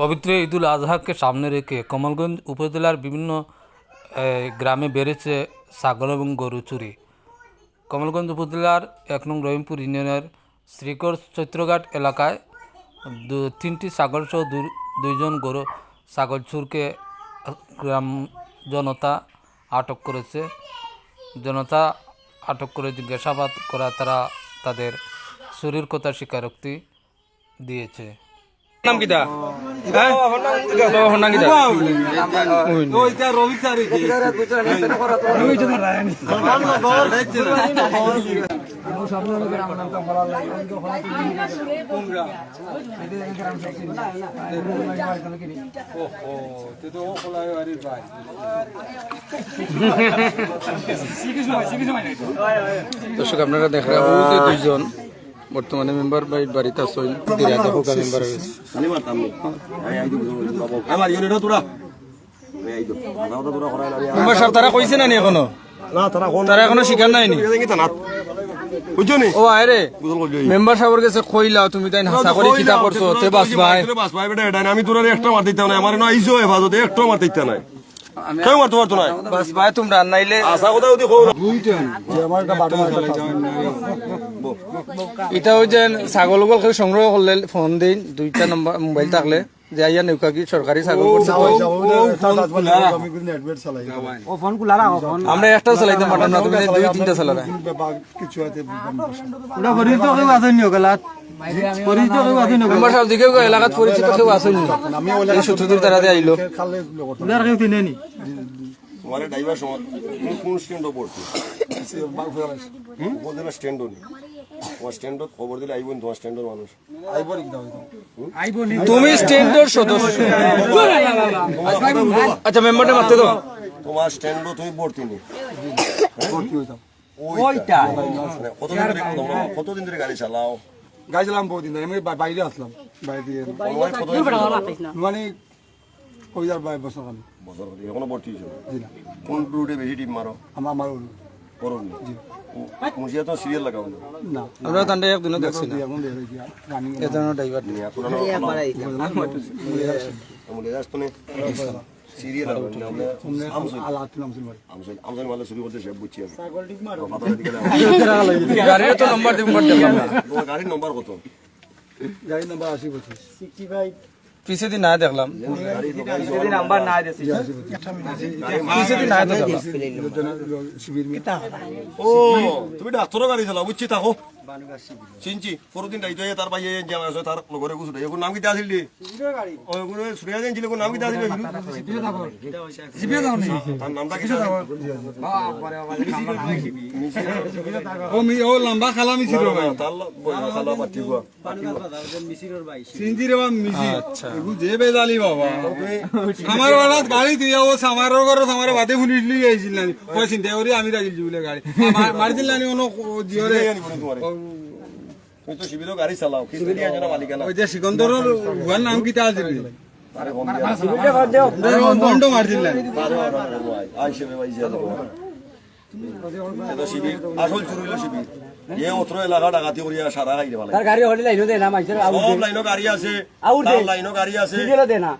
পবিত্র ঈদুল আজহাকে সামনে রেখে কমলগঞ্জ উপজেলার বিভিন্ন গ্রামে বেড়েছে ছাগল এবং গরু চুরি। কমলগঞ্জ উপজেলার এক নং রহিমপুর ইউনিয়নের শ্রীকর চৈত্রঘাট এলাকায় তিনটি ছাগল সহ দুইজন গরু, ছাগল চুরকে গ্রাম জনতা আটক করেছে। জনতা আটক করে জিজ্ঞাসাবাদ করা তারা তাদের চুরির কথা স্বীকারোক্তি দিয়েছে। নাম কিটা হ্যাঁ? দর্শক আপনারা যে দুইজন বর্তমানে মেম্বার বাড়ির বাড়িতে হোকা মেম্বার মেম্বার সাহেব তারা কইছে না নি এখনও? না তারা কোন তারা এখনও শিকার নাইনি না? বুঝছ নি? ও আরে মেম্বার সাহেবের কাছে কইলা তুমি তাই হাসা করে কিতা করছ তে বাস ভাই। বাস ভাই বেটা এটা আমি তোর একটা মার দিতে না আমার না আইজো হেফাজতে একটা মার দিতে নাই কেউ মারতে পারতো না। বাস ভাই তোমরা নাইলে আশা কথা যদি কো এটা ওই যে ছাগল গল খালি সংগ্রহ করলে ফোন দিন দুইটা নম্বর মোবাইল থাকলে। যে আইয়া নৌকা কি সরকারি ছাগল করছে। আমরা একটা চালাইতে পারতাম না তুমি দুই তিনটা চালাবে দিকে এলাকাত পরিচিত কেউ আসেন এই সূত্রধর তারা দিয়ে আইলো। তোমার ড্রাইভার সময় তুমি কোন স্ট্যান্ডে পড়ছো? হুম? বলতে না স্ট্যান্ডও নেই তোমার স্ট্যান্ডত খবর দিলে আইবন তোমার স্ট্যান্ডের মানুষ। তুমি স্ট্যান্ডার্ড সদস্য। আচ্ছা মেম্বারটা মারতে দাও। তোমার স্ট্যান্ডও তুমি ভর্তি নেই ওইটা। কতদিন ধরে তোমরা কতদিন ধরে গাড়ি চালাও? গাড়ি চালাম বহুদিন ধরে। আমি বাইরে আসলাম। বাইরে মানে ওই যার বাইরে বছর আমি বছর ধরে এখনও ভর্তি হয়েছো জি। না? কোন রুটে বেশি টিপ মারো আমার আমার করনি মুন্সিয়া তো সিরিয়াল লাগাও না আমরা তান্ডে একদিনও দেখছি না এখন রানিং এ ধরনের ড্রাইভার নিয়া নে সিরিয়াল লাগাও না আমরা শুরু করতে সব বুঝছি আমি মারো গাড়ির তো নম্বর দেখলাম গাড়ির নম্বর কত? গাড়ি নাম্বার আশি পঁচিশ পিছে দিন না দেখলাম পিছে দিন না দেখলাম। ও তুমি ডাক্তারও গাড়ি চালাও বুঝছি থাকো চিনছি পরদিন দায়িত্ব তার বাইয়ে যে আছে তার লগরে গুছু দেয় নাম কি আছিল? দি ও গুলো সুরিয়া দেন ছিল নাম কি আছিল? তার নামটা কি ও মি ও লম্বা খালা মিছি রে ভাই তার বইয়া খালা পাটি গুয়া সিনজি রে বাবা মিছি এগু যে বেজালি বাবা। আমার ওরাত গাড়ি তুই ও সামারর ঘর সামার বাদে ফুলি দিলি আইছিল না ওই চিন্তা করি আমি রাজিল বলে গাড়ি। মারছিল না ওনো জিওরে তুমি তো শিবিরও গাড়ি চালাও কিছু দিয়ে একজন মালিকানা ওই যে ভুয়ার নাম আছিল? তারে ফোন দিয়া বন্ড আইসে ভাই শিবির আসল চুরি হলো শিবির এ অত্র এলাকা ডাকাতি করিয়া সারা খাইতে তার গাড়ি হলে লাইনো দে না মাইসের সব লাইনও গাড়ি আছে আউট দে। তার লাইনও গাড়ি আছে। দে না।